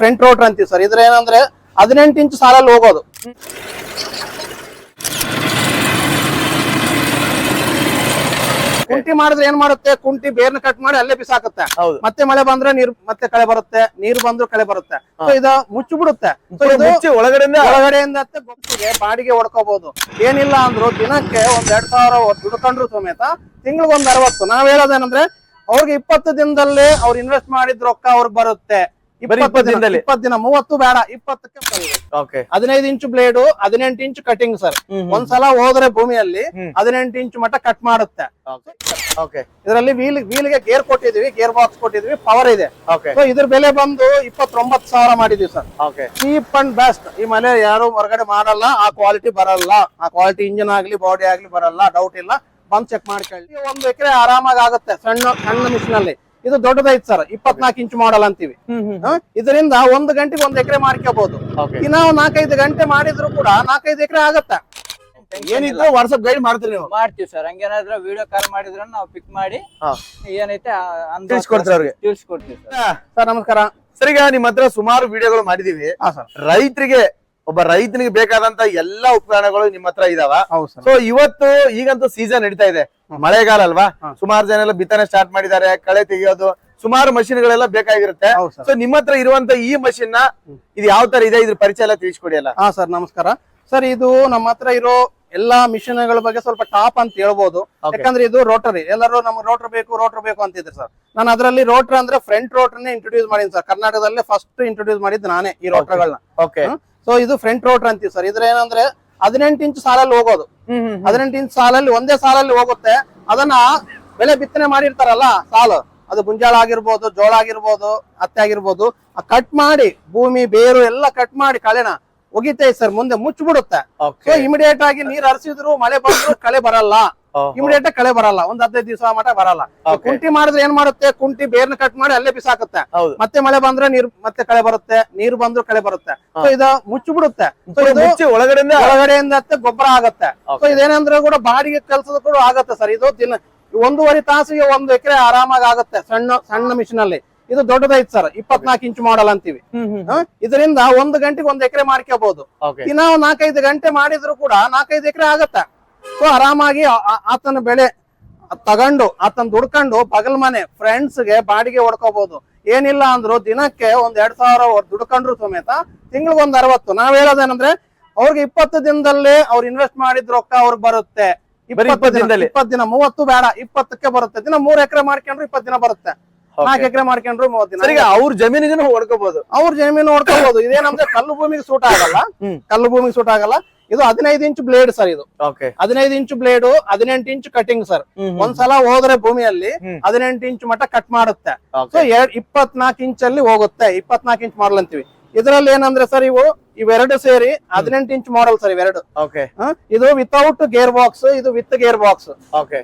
Front rotor ಅಂತೀವಿ sir. ಇದ್ರ ಏನಂದ್ರೆ ಹದಿನೆಂಟು ಇಂಚ್ ಸಾಲಲ್ಲಿ ಹೋಗೋದು. ಕುಂಟಿ ಮಾಡಿದ್ರೆ ಏನ್ ಮಾಡುತ್ತೆ? ಕುಂಟಿ ಬೇರ್ನ ಕಟ್ ಮಾಡಿ ಅಲ್ಲೇ ಬಿಸಾಕುತ್ತೆ. ಹೌದು. ಮತ್ತೆ ಮಳೆ ಬಂದ್ರೆ ನೀರ್ ಮತ್ತೆ ಕಳೆ ಬರುತ್ತೆ ನೀರು ಬಂದ್ರು ಕಳೆ ಬರುತ್ತೆ. ಸೊ ಇದು ಮುಚ್ಚಿ ಬಿಡುತ್ತೆ ಒಳಗಡೆಯಿಂದ ಒಳಗಡೆಯಿಂದ ಬಾಡಿಗೆ ಹೊಡ್ಕೋಬಹುದು ಏನಿಲ್ಲ ಅಂದ್ರು ದಿನಕ್ಕೆ ಒಂದ್ ಎರಡ್ ಸಾವಿರ ದುಡ್ಕೊಂಡ್ರು ಸಮೇತ ತಿಂಗಳಿಗೆ ಒಂದ್ ಅರವತ್ತು. ನಾವ್ ಹೇಳೋದೇನಂದ್ರೆ ಅವ್ರಿಗೆ ಇಪ್ಪತ್ತು ದಿನದಲ್ಲಿ ಅವ್ರು ಇನ್ವೆಸ್ಟ್ ಮಾಡಿದ ರೊಕ್ಕ ಅವ್ರಿಗೆ ಬರುತ್ತೆ. ಬರೀ ಇಪ್ಪತ್ತು ದಿನ ಮೂವತ್ತು ಬೇಡ ಇಪ್ಪತ್ತಕ್ಕೆ ಹದಿನೈದು ಇಂಚು ಬ್ಲೇಡು ಹದಿನೆಂಟು ಇಂಚು ಕಟಿಂಗ್ ಸರ್ ಒಂದ್ಸಲ ಹೋದ್ರೆ ಭೂಮಿಯಲ್ಲಿ. ಹದಿನೆಂಟು ಇಂಚು ಮಟ್ಟ ಕಟ್ ಮಾಡುತ್ತೆ. ಓಕೆ ಇದರಲ್ಲಿ ವೀಲ್ ವೀಲ್ಗೆ ಗೇರ್ ಕೊಟ್ಟಿದೀವಿ ಗೇರ್ ಬಾಕ್ಸ್ ಕೊಟ್ಟಿದೀವಿ ಪವರ್ ಇದೆ. ಓಕೆ ಸೊ ಇದ್ರ ಬೆಲೆ ಬಂದು ಇಪ್ಪತ್ತೊಂಬತ್ತು ಸಾವಿರ ಮಾಡಿದೀವಿ sir okay cheap and best ಈ ಮನೆ ಯಾರು ಹೊರಗಡೆ ಮಾಡಲ್ಲ ಆ ಕ್ವಾಲಿಟಿ ಬರಲ್ಲ. ಆ ಕ್ವಾಲಿಟಿ ಇಂಜಿನ್ ಆಗ್ಲಿ ಬಾಡಿ ಆಗ್ಲಿ ಬರಲ್ಲ ಡೌಟ್ ಇಲ್ಲ. ಬಂದ್ ಚೆಕ್ ಮಾಡ್ಕೊಳ್ಳಿ. ಒಂದು ಎಕರೆ ಆರಾಮಾಗಿ ಆಗುತ್ತೆ ಸಣ್ಣ ಸಣ್ಣ ಮಿಷಿನ್ ಅಲ್ಲಿ. ಇದು ದೊಡ್ಡದೈತ್ ಸರ್ ಇಪ್ಪತ್ನಾಲ್ಕು ಇಂಚ್ ಮಾಡಲ್ ಅಂತೀವಿ. ಇದರಿಂದ ಒಂದು ಗಂಟೆಗೆ ಒಂದ್ ಎಕರೆ ಮಾಡ್ಕೋಬಹುದು ಇನ್ನ ನಾಲ್ಕೈದು ಗಂಟೆ ಮಾಡಿದ್ರು ಕೂಡ ನಾಲ್ಕೈದು ಎಕರೆ ಆಗತ್ತೆ. ಏನಿದ್ರು ವಾಟ್ಸ್ಆಪ್ ಗೈಡ್ ಮಾಡ್ತೀರಿ ನೀವು. ಮಾಡ್ತೀವಿ ಸರ್ ಹಂಗೇನಾದ್ರೆ ವಿಡಿಯೋ ಕಾಲ್ ಮಾಡಿದ್ರೆ ನಾವು ಪಿಕ್ ಮಾಡಿ. ಏನೈತೆ ತಿಳಿಸ್ಕೊಡ್ತೀವಿ ಅವ್ರಿಗೆ? ತಿಳಿಸ್ಕೊಡ್ತೀವಿ ಸರ್ ಸರ್ ನಮಸ್ಕಾರ. ಸರ್ ಈಗ ನಿಮ್ಮ ಹತ್ರ ಸುಮಾರು ವಿಡಿಯೋಗಳು ಮಾಡಿದೀವಿ. ಹಾ ಸರ್ ರೈತರಿಗೆ ಒಬ್ಬ ರೈತನಿಗೆ ಬೇಕಾದಂತ ಎಲ್ಲಾ ಉಪಕರಣಗಳು ನಿಮ್ಮ ಹತ್ರ ಇದಾವ. ಸೊ ಇವತ್ತು ಈಗಂತೂ ಸೀಸನ್ ನಡೀತಾ ಇದೆ. ಮಳೆಗಾಲ ಅಲ್ವಾ. ಸುಮಾರು ಜನ ಎಲ್ಲ ಬಿತ್ತನೆ ಸ್ಟಾರ್ಟ್ ಮಾಡಿದ್ದಾರೆ ಕಳೆ ತೆಗೆಯೋದು ಸುಮಾರು ಮಷಿನ್ ಗಳೆಲ್ಲ ಬೇಕಾಗಿರುತ್ತೆ ಸೊ ನಿಮ್ಮ ಹತ್ರ ಇರುವಂತ ಈ ಮಷಿನ್ನ ಇದು ಯಾವ ತರ ಇದೆ? ಇದ್ರ ಪರಿಚಯ ಎಲ್ಲ ತಿಳಿಸ್ಕೊಡಿ ಅಲ್ಲ. ಹಾ ಸರ್ ನಮಸ್ಕಾರ. ಸರ್ ಇದು ನಮ್ಮ ಹತ್ರ ಇರೋ ಎಲ್ಲಾ ಮಿಷನ್ಗಳ ಬಗ್ಗೆ ಸ್ವಲ್ಪ ಟಾಪ್ ಅಂತ ಹೇಳ್ಬೋದು. ಯಾಕಂದ್ರೆ ಇದು ರೋಟರಿ ಎಲ್ಲರೂ ನಮ್ಗೆ ರೋಟರ್ ಬೇಕು ರೋಟರ್ ಬೇಕು ಅಂತಿದ್ರು ಸರ್. ನಾನು ಅದರಲ್ಲಿ ರೋಟರ್ ಅಂದ್ರೆ ಫ್ರಂಟ್ ರೋಟರ್ನೇ ಇಂಟ್ರೊಡ್ಯೂಸ್ ಮಾಡಿದ್ದೀನಿ ಸರ್. ಕರ್ನಾಟಕದಲ್ಲೇ ಫಸ್ಟ್ ಇಂಟ್ರೊಡ್ಯೂಸ್ ಮಾಡಿದ್ದು ನಾನೇ ಈ ರೋಟರ್ಗಳನ್ನ ಓಕೆ ಸೊ ಇದು ಫ್ರಂಟ್ ರೋಟರ್ ಅಂತೀವಿ ಸರ್ ಇದ್ರ ಏನಂದ್ರೆ ಹದಿನೆಂಟು ಇಂಚ್ ಸಾಲಲ್ಲಿ ಹೋಗೋದು. ಹದಿನೆಂಟು ಇಂಚ್ ಸಾಲಲ್ಲಿ ಒಂದೇ ಸಾಲಲ್ಲಿ ಹೋಗುತ್ತೆ. ಅದನ್ನ ಬೆಳೆ ಬಿತ್ತನೆ ಮಾಡಿರ್ತಾರಲ್ಲ ಸಾಲು. ಅದು ಗುಂಜಾಳ ಆಗಿರ್ಬೋದು ಜೋಳ ಆಗಿರ್ಬೋದು ಹತ್ತೆ ಆಗಿರ್ಬೋದು. ಕಟ್ ಮಾಡಿ ಭೂಮಿ ಬೇರು ಎಲ್ಲ ಕಟ್ ಮಾಡಿ ಕಳೆನ ಒಗಿತೈತೆ ಸರ್ ಮುಂದೆ ಮುಚ್ಚಿಬಿಡುತ್ತೆ. ಇಮಿಡಿಯೇಟ್ ಆಗಿ ನೀರ್ ಹರಿಸಿದ್ರು ಮಳೆ ಬಂದ್ರು ಕಳೆ ಬರಲ್ಲ. ಇಮಿಡಿಯೇಟ್ ಕಳೆ ಬರಲ್ಲ. ಒಂದ್ ಹದಿನೈದು ದಿವಸ ಮಟ ಬರಲ್ಲ. ಕುಂಟಿ ಮಾಡಿದ್ರೆ ಏನ್ ಮಾಡುತ್ತೆ? ಕುಂಟಿ ಬೇರ್ನ ಕಟ್ ಮಾಡಿ ಅಲ್ಲೇ ಬಿಸಾಕುತ್ತೆ. ಮತ್ತೆ ಮಳೆ ಬಂದ್ರೆ ನೀರ್ ಮತ್ತೆ ಕಳೆ ಬರುತ್ತೆ. ನೀರು ಬಂದ್ರು ಕಳೆ ಬರುತ್ತೆ. ಸೊ ಇದು ಮುಚ್ಚಿಬಿಡುತ್ತೆ. ಒಳಗಡೆಯಿಂದ ಒಳಗಡೆಯಿಂದ ಗೊಬ್ಬರ ಆಗತ್ತೆ. ಸೊ ಇದೇನಂದ್ರೆ ಕೂಡ ಬಾಡಿಗೆ ಕೆಲಸದ ಕೂಡ ಆಗತ್ತೆ ಸರ್. ಇದು ದಿನ ಒಂದೂವರೆ ತಾಸಿಗೆ ಒಂದು ಎಕರೆ ಆರಾಮಾಗಿ ಆಗುತ್ತೆ ಸಣ್ಣ ಸಣ್ಣ ಮಿಷಿನ್ ಅಲ್ಲಿ. ಇದು ದೊಡ್ಡದೈತ್ ಸರ್. ಇಪ್ಪತ್ನಾಲ್ಕು ಇಂಚ್ ಮಾಡಲ್ ಅಂತೀವಿ? ಇದರಿಂದ ಒಂದು ಗಂಟೆಗೆ ಒಂದು ಎಕರೆ ಮಾಡ್ಕೋಬಹುದು ದಿನ ನಾಲ್ಕೈದು ಗಂಟೆ ಮಾಡಿದ್ರು ಕೂಡ ನಾಲ್ಕೈದು ಎಕರೆ ಆಗತ್ತೆ. ಸೊ ಆರಾಮಾಗಿ ಆತನ ಬೆಳೆ ತಗೊಂಡು ಆತನ ದುಡ್ಕೊಂಡು ಬಗಲ್ ಮನೆ ಫ್ರೆಂಡ್ಸ್ಗೆ ಬಾಡಿಗೆ ಹೊಡ್ಕೋಬಹುದು ಏನಿಲ್ಲ ಅಂದ್ರು ದಿನಕ್ಕೆ ಒಂದ್ ಎರಡ್ ಸಾವಿರ ದುಡ್ಕೊಂಡ್ರು ಸಮೇತ ತಿಂಗಳಿಗೆ ಒಂದ್ ಅರವತ್ತು. ನಾವ್ ಹೇಳೋದೇನಂದ್ರೆ ಅವ್ರಿಗೆ ಇಪ್ಪತ್ತು ದಿನದಲ್ಲಿ ಅವ್ರು ಇನ್ವೆಸ್ಟ್ ಮಾಡಿದ್ ರೊಕ್ಕ ಅವ್ರಿಗೆ ಬರುತ್ತೆ? ಇಪ್ಪತ್ತು ದಿನ ಮೂವತ್ತು ಬೇಡ ಇಪ್ಪತ್ತಕ್ಕೆ ಬರುತ್ತೆ. ದಿನ ಮೂರ್ ಎಕರೆ ಮಾಡ್ಕೊಂಡ್ರು ಇಪ್ಪತ್ತು ದಿನ ಬರುತ್ತೆ. ನಾಲ್ಕು ಎಕರೆ ಮಾಡ್ಕೊಂಡ್ರು ಮೂವತ್ತು ದಿನ ಸರ್ ಈಗ ಅವ್ರ ಜಮೀನಿಗೂ ಹೊಡ್ಕೋಬಹುದು ಅವ್ರ ಜಮೀನು ಹೊಡ್ಕೋಬಹುದು ಇದೇನಂದ್ರೆ ಕಲ್ಲು ಭೂಮಿಗೆ ಸೂಟ್ ಆಗಲ್ಲ. ಕಲ್ಲು ಭೂಮಿಗೆ ಸೂಟ್ ಆಗಲ್ಲ. ಇದು ಹದಿನೈದು ಇಂಚು ಬ್ಲೇಡ್ ಸರ್ ಇದು. ಹದಿನೈದು ಇಂಚು ಬ್ಲೇಡ್ ಹದಿನೆಂಟು ಇಂಚು ಕಟಿಂಗ್ ಸರ್ ಒಂದ್ಸಲ ಹೋದ್ರೆ ಭೂಮಿಯಲ್ಲಿ. ಹದಿನೆಂಟು ಇಂಚು ಮಟ್ಟ ಕಟ್ ಮಾಡುತ್ತೆ. ಸೊ ಇಪ್ಪತ್ನಾಲ್ಕು ಇಂಚಲ್ಲಿ ಹೋಗುತ್ತೆ. ಇಪ್ಪತ್ನಾಲ್ಕು ಇಂಚ್ ಮಾಡಲ್ ಅಂತೀವಿ ಇದರಲ್ಲಿ ಏನಂದ್ರೆ ಸರ್ ಇವು ಇವೆರಡು ಸೇರಿ ಹದಿನೆಂಟು ಇಂಚ್ ಮಾಡಲ್ ಸರ್ ಇವೆರಡು. ಓಕೆ ಇದು ವಿತೌಟ್ ಗೇರ್ ಬಾಕ್ಸ್ ಇದು with gear box okay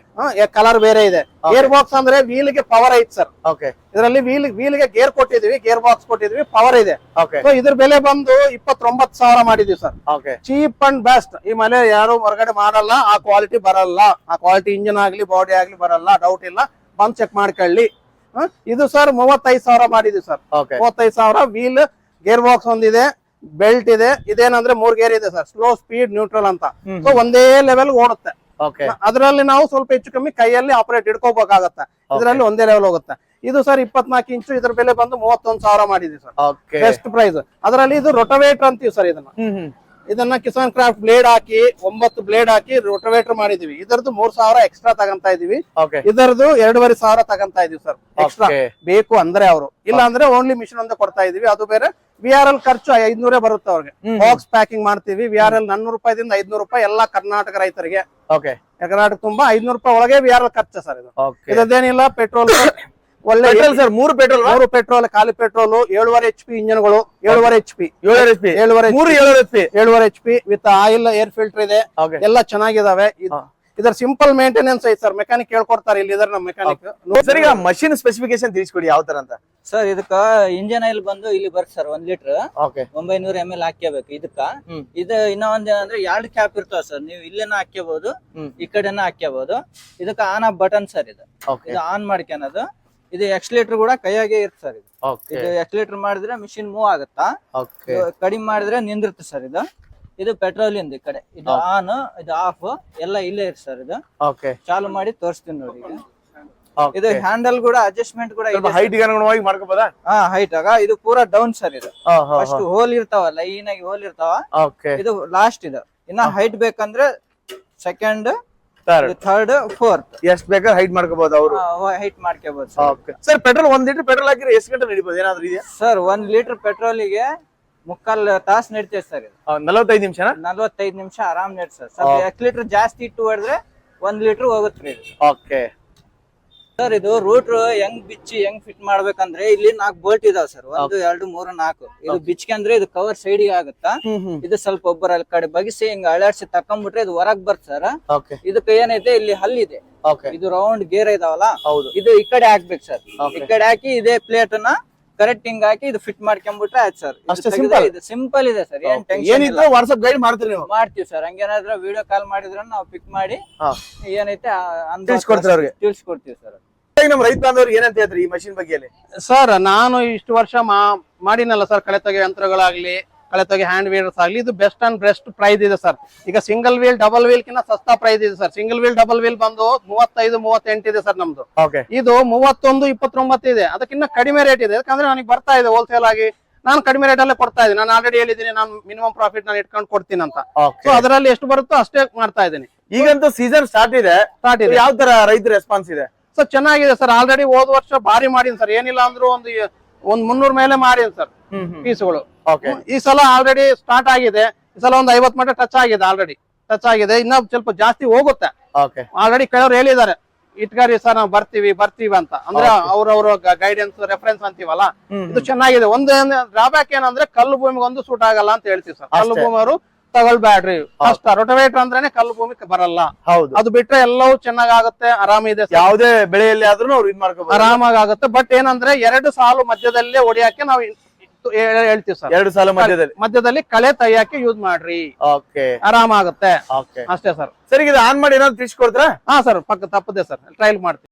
colour ಬೇರೆ ಇದೆ. ಗೇರ್ ಬಾಕ್ಸ್ ಅಂದ್ರೆ ವೀಲ್ಗೆ ಪವರ್ ಐತ್ ಸರ್ ಓಕೆ ಇದರಲ್ಲಿ ವೀಲ್ ವೀಲ್ಗೆ ಗೇರ್ ಕೊಟ್ಟಿದೀವಿ ಗೇರ್ ಬಾಕ್ಸ್ ಕೊಟ್ಟಿದೀವಿ ಪವರ್ ಇದೆ. ಓಕೆ ಸೊ ಇದ್ರ ಬೆಲೆ ಬಂದು ಇಪ್ಪತ್ತೊಂಬತ್ತು ಸಾವಿರ ಮಾಡಿದ್ವಿ sir okay cheap and best ಈ ಮನೆ ಯಾರು ಹೊರಗಡೆ ಮಾಡಲ್ಲ ಆ ಕ್ವಾಲಿಟಿ ಬರಲ್ಲ. ಆ ಕ್ವಾಲಿಟಿ ಇಂಜಿನ್ ಆಗ್ಲಿ ಬಾಡಿ ಆಗ್ಲಿ ಬರಲ್ಲ ಡೌಟ್ ಇಲ್ಲ. ಬಂದ್ ಚೆಕ್ ಮಾಡ್ಕೊಳ್ಳಿ? ಇದು ಸರ್ ಮೂವತ್ತೈದು ಸಾವಿರ ಮಾಡಿದ್ವಿ ಸರ್ ಮೂವತ್ತೈದು ಸಾವಿರ ವೀಲ್ ಗೇರ್ ಬಾಕ್ಸ್ ಒಂದಿದೆ ಬೆಲ್ಟ್ ಇದೆ. ಇದೇನಂದ್ರೆ ಮೂರ್ ಗೇರ್ ಇದೆ ಸರ್ ಸ್ಲೋ ಸ್ಪೀಡ್ ನ್ಯೂಟ್ರಲ್ ಅಂತ. ಸೊ ಒಂದೇ ಲೆವೆಲ್ ಓಡುತ್ತೆ. ಅದರಲ್ಲಿ ನಾವು ಸ್ವಲ್ಪ ಹೆಚ್ಚು ಕಮ್ಮಿ ಕೈಯಲ್ಲಿ ಆಪರೇಟ್ ಇಟ್ಕೋಬೇಕಾಗತ್ತೆ ಇದರಲ್ಲಿ ಒಂದೇ ಲೆವೆಲ್ ಹೋಗುತ್ತೆ. ಇದು ಸರ್ ಇಪ್ಪತ್ನಾಲ್ಕು ಇಂಚು ಇದ್ರ ಬೆಲೆ ಬಂದು ಮೂವತ್ತೊಂದು ಸಾವಿರ ಮಾಡಿದೀವಿ ಸರ್. ಬೆಸ್ಟ್ ಪ್ರೈಸ್ ಅದರಲ್ಲಿ ಇದು ರೊಟೋವೇಟರ್ ಅಂತೀವಿ ಸರ್ ಇದನ್ನ. ಇದನ್ನ ಕಿಸಾನ್ ಕ್ರಾಫ್ಟ್ ಬ್ಲೇಡ್ ಹಾಕಿ ಒಂಬತ್ತು ಬ್ಲೇಡ್ ಹಾಕಿ ರೋಟೋವೇಟರ್ ಮಾಡಿದೀವಿ. ಇದರದ್ದು ಮೂರ್ ಸಾವಿರ ಎಕ್ಸ್ಟ್ರಾ ತಗಂತ ಇದೀವಿ. ಇದರದ್ದು ಎರಡೂವರೆ ಸಾವಿರ ತಗಂತ ಇದೀವಿ ಸರ್ ಎಕ್ಸ್ಟ್ರಾ ಬೇಕು ಅಂದ್ರೆ ಅವರು. ಇಲ್ಲ ಅಂದ್ರೆ ಓನ್ಲಿ ಮಿಷಿನ್ ಒಂದೇ ಕೊಡ್ತಾ ಇದೀವಿ. ಅದು ಬೇರೆ ವಿ ಆರ್ ಎಲ್ ಖರ್ಚು ಐದ್ನೂರೇ ಬರುತ್ತೆ ಅವ್ರಿಗೆ. ಬಾಕ್ಸ್ ಪ್ಯಾಕಿಂಗ್ ಮಾಡ್ತೀವಿ. ವಿ ಆರ್ ಎಲ್ ನನ್ನೂರು ರೂಪಾಯಿದಿಂದ ಐದ್ನೂರು ರೂಪಾಯಿ ಎಲ್ಲಾ ಕರ್ನಾಟಕ ರೈತರಿಗೆ. ಕರ್ನಾಟಕ ತುಂಬಾ ಐದ್ನೂರು ರೂಪಾಯಿ ಒಳಗೆ ವಿ ಆರ್ ಎಲ್ ಖರ್ಚು ಸರ್ ಇದು. ಇದೇನಿಲ್ಲ ಪೆಟ್ರೋಲ್ ಒಳ್ಳೆ ಪೆಟ್ರೋಲ್ ಸರ್ ಮೂರು ಪೆಟ್ರೋಲ್ ಮೂರು ಪೆಟ್ರೋಲ್ ಖಾಲಿ ಪೆಟ್ರೋಲ್ ಏಳುವರೆ ಎಚ್ ಪಿ ಇಂಜಿನ್ಗಳು ಏಳುವರೆ ಎಚ್ ಪಿ ಏಳುವರೆ ಎಚ್ ಪಿ ಏಳುವರೆ ಮೂರು ಏಳುವರೆ ಎಚ್ ಪಿ ಏಳುವರೆ H P with oil air filter ಇದೆ. ಎಲ್ಲ ಚೆನ್ನಾಗಿದಾವೆ. ಇದ್- ಇದರ ಸಿಂಪಲ್ ಮೇಂಟೆನೆನ್ಸ್ ಐತೆ ಸರ್ ಮೆಕ್ಯಾನಿಕ್ ಹೇಳ್ಕೊಡ್ತಾರೆ ಇಲ್ಲಿ ಇದರ ನಮ್ಮ ಮೆಕ್ಯಾನಿಕ್ ಸರ್ ಈಗ ಮಷಿನ್ ಸ್ಪೆಸಿಫಿಕೇಶನ್ ತಿಳಿಸ್ಕೊಡಿ ಯಾವ ತರ ಅಂತ. ಸರ್ ಇದಕ್ಕ ಇಂಜಿನ್ ಆಯಿಲ್ ಬಂದು ಇಲ್ಲಿ ಬರ್ತ್ ಸರ್ ಒಂದ್ ಲೀಟರ್ ಒಂಬೈನೂರ ಎಂ ಎಲ್ ಹಾಕ್ಯಬೇಕು ಇದಕ್ಕ. ಇದು ಇನ್ನ ಒಂದ್ ಏನಂದ್ರೆ ಎರಡ್ ಕ್ಯಾಪ್ ಇರ್ತಾವ ಸರ್ ನೀವು ಇಲ್ಲೇನ ಹಾಕ್ಯಬಹುದು ಈ ಕಡೆನ ಹಾಕ್ಯಬಹುದು ಇದಕ್ಕ ಆನ್ ಆಫ್ ಬಟನ್ ಸರ್ ಇದು. ಇದು ಆನ್ ಮಾಡ್ಕೊಳೋದು ಇದು ಎಕ್ಸ್ಲೇಟರ್ ಕೂಡ ಕೈಯಾಗೆ ಇರುತ್ತೆ ಸರ್ ಇದು. ಇದು ಎಕ್ಸ್ಲೇಟರ್ ಮಾಡಿದ್ರೆ ಮಿಷಿನ್ ಮೂವ್ ಆಗುತ್ತಾ? ಕಡಿಮೆ ಮಾಡಿದ್ರೆ ನಿಂದಿರುತ್ತೆ ಸರ್ ಇದು. ಇದು ಪೆಟ್ರೋಲ್ ಇಂದ ಈ ಕಡೆ. ಇದು ಆನ್ ಇದು ಆಫ್ ಎಲ್ಲ ಇಲ್ಲೇ ಇರ್ ಸರ್ ಇದು. ಚಾಲು ಮಾಡಿ ತೋರಿಸ್ತೀನಿ ನೋಡಿ ಈಗ. ಇದು ಹ್ಯಾಂಡಲ್ ಕೂಡ ಅಡ್ಜಸ್ಟ್ಮೆಂಟ್ ಕೂಡ ಇದೆ ಹೈಟ್ ಅನುಗುಣವಾಗಿ ಹಾ ಹೈಟ್ ಆಗ ಇದು ಪೂರ ಡೌನ್ ಸರ್ ಇದು. ಫಸ್ಟ್ ಹೋಲ್ ಇರ್ತಾವ ಲೈನ್ ಆಗಿ ಹೋಲ್ ಇರ್ತಾವ. ಇದು ಲಾಸ್ಟ್ ಇದು. ಇನ್ನ ಹೈಟ್ ಬೇಕಂದ್ರೆ ಸೆಕೆಂಡ್ ಥರ್ಡ್ ಥರ್ಡ್ ಫೋರ್ತ್ ಎಷ್ಟ್ ಬೇಕಾದ್ರೆ ಹೈಟ್ ಮಾಡ್ಕೋಬಹುದು ಅವರು. ಹೈಟ್ ಮಾಡ್ಕೋಬಹುದು ಸರ್ ಪೆಟ್ರೋಲ್ ಒಂದ್ ಲೀಟರ್ ಪೆಟ್ರೋಲ್ ಹಾಕಿದ್ರೆ ಎಷ್ಟು ಗಂಟೆ ನಡಿಬೋದು? ಏನಾದ್ರು ಇದೆಯಾ? ಸರ್ ಒಂದ್ ಲೀಟರ್ ಪೆಟ್ರೋಲಿಗೆ ಮುಕ್ಕಾಲ್ ತಾಸ್ ನಡಿತೇವೆ ಸರ್ ಇದು. ನಲವತ್ತೈದು ನಿಮಿಷನಾ? ನಲ್ವತ್ತೈದು ನಿಮಿಷ ಆರಾಮ್ ನಡಿ ಸರ್ ಸ್ವಲ್ಪ ಎಕ್ ಲೀಟರ್ ಜಾಸ್ತಿ ಇಟ್ಟು ಹೊಡೆದ್ರೆ ಒಂದ್ ಲೀಟರ್ ಹೋಗುತ್ತೆ ಇದು. ಓಕೆ ಸರ್ ಇದು ರೂಟ್ ಹೆಂಗ್ ಬಿಚ್ಚಿ ಹೆಂಗ್ ಫಿಟ್ ಮಾಡ್ಬೇಕಂದ್ರೆ ಇಲ್ಲಿ ನಾಲ್ಕು ಬೋಲ್ಟ್ ಇದಾವ ಸರ್ ಒಂದು ಎರಡು ಮೂರು ನಾಲ್ಕು. ಇದು ಬಿಚ್ಕಂದ್ರೆ ಇದು ಕವರ್ ಸೈಡ್ಗೆ ಆಗುತ್ತಾ? ಇದು ಸ್ವಲ್ಪ ಒಬ್ಬರ ಅಲ್ಲಿ ಕಡೆ ಬಗಿಸಿ ಹಿಂಗ್ ಅಳಾಡ್ಸಿ ತಕೊಂಡ್ಬಿಟ್ರೆ ಇದು ಹೊರಗ್ ಬರ್ತ ಸರ್ ಇದಕ್ಕೆ ಏನೈತೆ? ಇಲ್ಲಿ ಹಲ್ಲಿದೆ ಇದು. ರೌಂಡ್ ಗೇರ್ ಇದಾವಲ್ಲ? ಇದು ಈ ಕಡೆ ಹಾಕ್ಬೇಕು ಸರ್. ಈ ಕಡೆ ಹಾಕಿ ಇದೇ ಪ್ಲೇಟ್ನ ಕರೆಕ್ಟ್ ಹಿಂಗ್ ಹಾಕಿ ಇದು ಫಿಟ್ ಮಾಡ್ಕೊಂಡ್ಬಿಟ್ರೆ ಆಯ್ತು ಸರ್ ಅಷ್ಟೇ simple? ಇದು ಸಿಂಪಲ್ ಇದೆ ಸರ್ ಏನ್ ಟೆನ್ಷನ್ ಏನಿದ್ರು ವಾಟ್ಸ್ಆಪ್ ಗೈಡ್ ಮಾಡ್ತೀರಿ ನೀವು ಮಾಡ್ತೀವಿ ಸರ್ ಹಂಗೇನಾದ್ರೂ ವಿಡಿಯೋ ಕಾಲ್ ಮಾಡಿದ್ರೆ ನಾವು ಪಿಕ್ ಮಾಡಿ ಹಾ. ಏನೈತೆ ಆ ತಿಳಿಸ್ಕೊಡ್ತೀರ ಅವ್ರಿಗೆ? ತಿಳಿಸ್ಕೊಡ್ತೀವಿ ಸರ್ ಈಗ ನಮ್ಮ ರೈತ ಏನಂತ ಹೇಳ್ತೀರಿ ಈ ಮಷಿನ್ ಬಗ್ಗೆ ಅಲ್ಲಿ ಸರ್ ನಾನು ಇಷ್ಟು ವರ್ಷ ಮಾ ಮಾಡಿನಲ್ಲ ಸರ್ ಕಳೆ ತೆಗೆ ಯಂತ್ರಗಳಾಗ್ಲಿ ಕಳೆ ತೆಗೆ ಹ್ಯಾಂಡ್ ವೀಲ್ಸ್ ಆಗಲಿ ಇದು ಬೆಸ್ಟ್ ಅಂಡ್ ಬೆಸ್ಟ್ ಪ್ರೈಸ್ ಇದೆ ಸರ್. ಈಗ ಸಿಂಗಲ್ ವೀಲ್ ಡಬಲ್ ವೀಲ್ ಕಿಂತ ಸಸ್ತಾ ಪ್ರೈಸ್ ಇದೆ sir. Single wheel double wheel ಬಂದು ಮೂವತ್ತೈದು ಮೂವತ್ತೆಂಟು ಇದೆ ಸರ್ ನಮ್ದು. ಇದು ಮೂವತ್ತೊಂದು ಇಪ್ಪತ್ತೊಂಬತ್ತು ಇದೆ. ಅದಕ್ಕಿಂತ ಕಡಿಮೆ ರೇಟ್ ಇದೆ. ಯಾಕಂದ್ರೆ ನನಗೆ ಬರ್ತಾ ಇದೆ ಹೋಲ್ಸೇಲ್ ಆಗಿ. ನಾನು ಕಡಿಮೆ ರೇಟ್ ಅಲ್ಲೇ ಕೊಡ್ತಾ ಇದ್ದೀನಿ. ನಾನು ಆಲ್ರೆಡಿ ಹೇಳಿದ್ದೀನಿ ನಾನು ಮಿನಿಮಮ್ ಪ್ರಾಫಿಟ್ ನಾನು ಇಟ್ಕೊಂಡು ಕೊಡ್ತೀನಿ ಅಂತ. ಸೊ ಅದರಲ್ಲಿ ಎಷ್ಟು ಬರುತ್ತೋ ಅಷ್ಟೇ ಮಾಡ್ತಾ ಇದ್ದೀನಿ. ಈಗಂತೂ ಸೀಸನ್ ಸ್ಟಾರ್ಟ್ ಇದೆ. ಸ್ಟಾರ್ಟ್ ಇದೆ. ಯಾವ ತರ ರೈತರ ರೆಸ್ಪಾನ್ಸ್ ಇದೆ? ಸೊ ಚೆನ್ನಾಗಿದೆ ಸರ್. ಆಲ್ರೆಡಿ ಹೋದ ವರ್ಷ ಭಾರಿ ಮಾಡಿನಿ ಸರ್. ಏನಿಲ್ಲ ಅಂದ್ರೂ ಒಂದು ಒಂದ್ ಮುನ್ನೂರ್ ಮೇಲೆ ಮಾಡಿನಿ ಸರ್. ಪೀಸ್ಗಳು. ಓಕೆ ಈ ಸಲ ಆಲ್ರೆಡಿ ಸ್ಟಾರ್ಟ್ ಆಗಿದೆ. ಈ ಸಲ ಒಂದು ಐವತ್ ಮಟ್ಟ ಟಚ್ ಆಗಿದೆ ಆಲ್ರೆಡಿ ಟಚ್ ಆಗಿದೆ. ಇನ್ನ ಸ್ವಲ್ಪ ಜಾಸ್ತಿ ಹೋಗುತ್ತೆ. ಓಕೆ ಆಲ್ರೆಡಿ ಕೆಲವರು ಹೇಳಿದ್ದಾರೆ ಇಟ್ಕಾರಿ ಸರ್ ನಾವು ಬರ್ತೀವಿ ಬರ್ತೀವಿ ಅಂತ. ಅಂದ್ರೆ ಅವ್ರವ್ರ ಗೈಡೆನ್ಸ್ ರೆಫರೆನ್ಸ್ ಅಂತೀವಲ್ಲ? ಇದು ಚೆನ್ನಾಗಿದೆ. ಒಂದು ಡ್ರಾಬ್ಯಾಕ್ ಏನಂದ್ರೆ ಕಲ್ಲು ಭೂಮಿಗೆ ಒಂದು ಸೂಟ್ ಆಗಲ್ಲ ಅಂತ ಹೇಳ್ತೀವಿ ಸರ್. ಕಲ್ಲು. ಭೂಮಿ ಅವರು ತಗೊಳ್ಬ್ಯಾಡ್ರಿ ಕಷ್ಟ ರೊಟವೇಟರ್ ಅಂದ್ರೇನೆ ಕಲ್ಲು ಭೂಮಿ ಬರಲ್ಲ. ಹೌದು. ಅದು ಬಿಟ್ರೆ ಎಲ್ಲವೂ ಚೆನ್ನಾಗುತ್ತೆ ಆರಾಮಿದೆ ಇದೆ ಯಾವುದೇ ಬೆಳೆಯಲ್ಲಿ ಆದ್ರೂ ಅವ್ರು ಇದ್ ಮಾಡ್ಕೋಬಹುದು ಆರಾಮಾಗುತ್ತೆ ಆಗುತ್ತೆ ಬಟ್ ಏನಂದ್ರೆ ಎರಡು ಸಾಲು ಮಧ್ಯದಲ್ಲೇ ಹೊಡಿಯಕ್ಕೆ ನಾವು ಹೇಳ್ತೀವಿ ಸರ್. ಎರಡು ಸಾಲ ಮಧ್ಯದಲ್ಲಿ. ಮಧ್ಯದಲ್ಲಿ ಕಳೆ ತೆಗಿಯಕ್ಕೆ ಯೂಸ್ ಮಾಡ್ರಿ. ಓಕೆ. ಆರಾಮಾಗುತ್ತೆ. ಓಕೆ. ಅಷ್ಟೇ ಸರ್. ಸರಿ ಇದು ಆನ್ ಮಾಡಿ ಏನಾದ್ರು ತಿಳಿಸ್ಕೊಡ್ತೀರಾ? ಹಾ ಸರ್ ಪಕ್ಕ ತಪ್ಪದೆ ಸರ್. ಟ್ರಯಲ್ ಮಾಡ್ತೀವಿ.